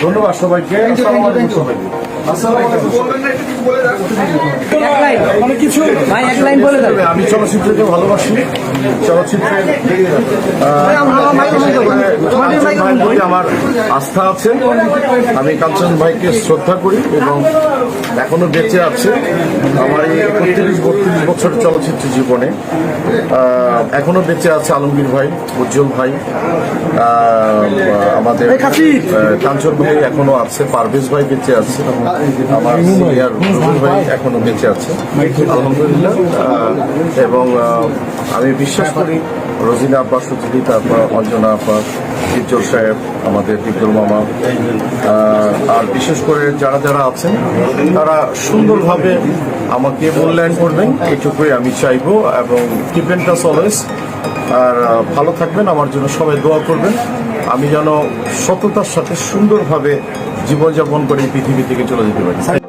ধন্যবাদ সবাইকে। আমি চলচ্চিত্রকে ভালোবাসি। চলচ্চিত্রের ভাইয়ের প্রতি আমার আস্থা আছে। আমি কাঞ্চন ভাইকে শ্রদ্ধা করি এবং এখনও বেঁচে আছে আমার এই একত্রিশ বত্রিশ বছর চলচ্চিত্র জীবনে। এখনও বেঁচে আছে আলমগীর ভাই উজ্জ্বল ভাই। আমাদের কাঞ্চন ভাই এখনও আছে পারভেজ ভাই বেঁচে আছে। আমার সিনিয়র ভাই এখনও বেঁচে আছে। আলহামদুলিল্লাহ এবং আমি বিশ্বাস করি রোজিনা আপা সুচিতা আপা অঞ্জনা আপা ইজ্জল সাহেব, আমাদের বিপ্লব মামা। আর বিশেষ করে যারা যারা আছেন, তারা সুন্দরভাবে আমাকে মূল্যায়ন করবেন এইটুকুই আমি চাইব, এবং কিপেন টাস অলওয়েজ আর ভালো থাকবেন, আমার জন্য সবাই দোয়া করবেন। আমি যেন সততার সাথে সুন্দরভাবে জীবনযাপন করে পৃথিবী থেকে চলে যেতে পারি।